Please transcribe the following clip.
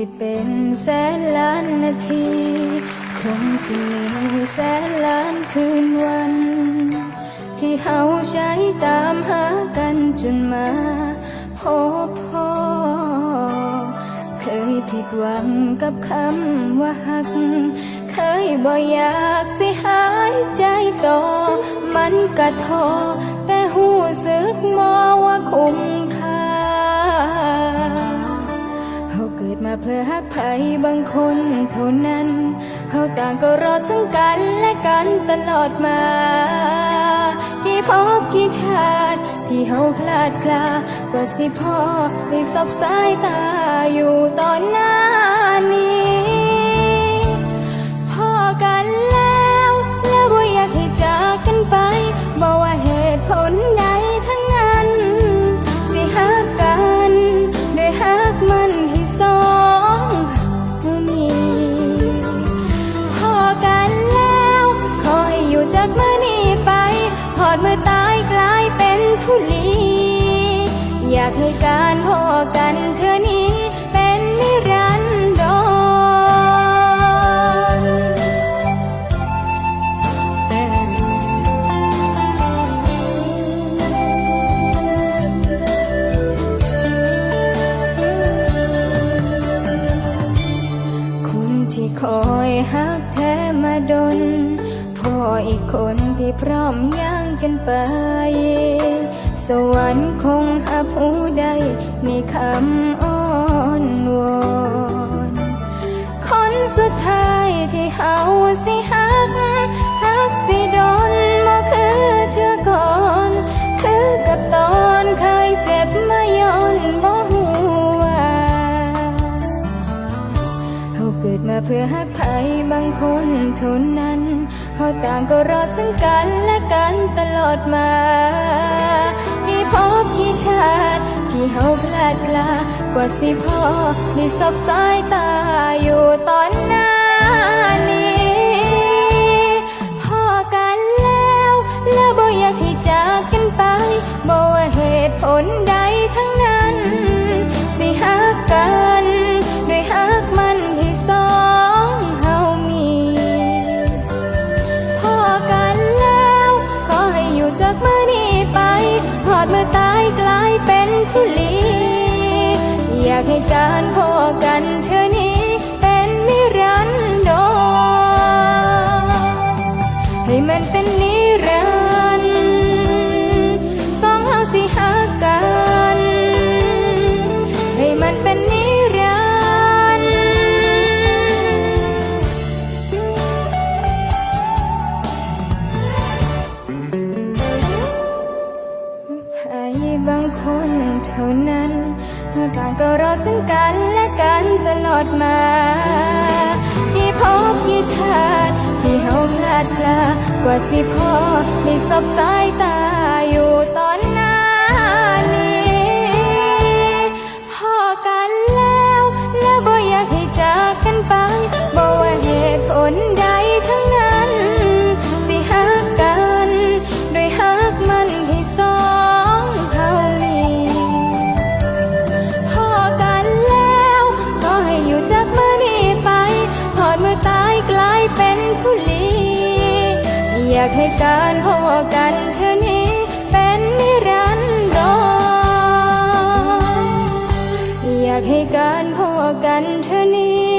สิเป็นแสนล้านนาที คงสิมีแสนล้านคืนวัน ที่เฮาใช้ตามหากันจนมาพบพอเคยผิดหวังกับคำว่าหัก เคยบ่อยากสิหายใจต่อ มันกะทอแต่หูสึกมอว่าคุ้มค่า เขาเกิดมาเพื่อฮักไผบางคนเท่านั้นเฮาต่างก็รอซึ่งกันและกันตลอดมา กี่พบกี่ชาติที่เฮาพลาดกลาก็สิพ่อได้สบสายตาอยู่ตอนหน้านี้ อกันเธอนี้เป็นนิรันดรคนที่คอยฮักแท้มาดนพ่ออีกคนที่พร้อมย่างกันไป สวรรค์คงหาผู้ใดในคำอ้อนวอนคนสุดท้ายที่เฮาสิฮักฮักสิโดนบ่คือเธอก่อน คือกับตอนเคยเจ็บมาย้อนบ่ฮู้ว่าเฮาเกิดมาเพื่อฮักใครบางคนเท่านั้นเฮาต่างก็รอซึ่งกันและกันตลอดมา ชาติ ที่เฮาพลาดพลากว่าสิพอได้สบสายตาอยู่ตอนหน้านี้พอกันแล้ว แล้วบ่อยากให้จากกันไปบ่ว่าเหตุผลใดทั้งนั้น สิฮักกันด้วยฮักมันที่สองเฮามีพอกันแล้ว ขอให้อยู่จากเมื่อนี้ไปหอดมือตา ทุลี อยากให้การพอกันเธอนี้เป็นนิรันดรให้มันเป็นนิ ครบางคนเท่านั้นต่างก็รอซึ่งกันและกันตลอดมากี่พบกี่ชาติที่เฮาพลาดพลากว่าสิพอได้สบสายตาอยู่ต่อากให้การพอกันเธอนี้เป็นนิรันดรอยากให้การพอกันเธอนี้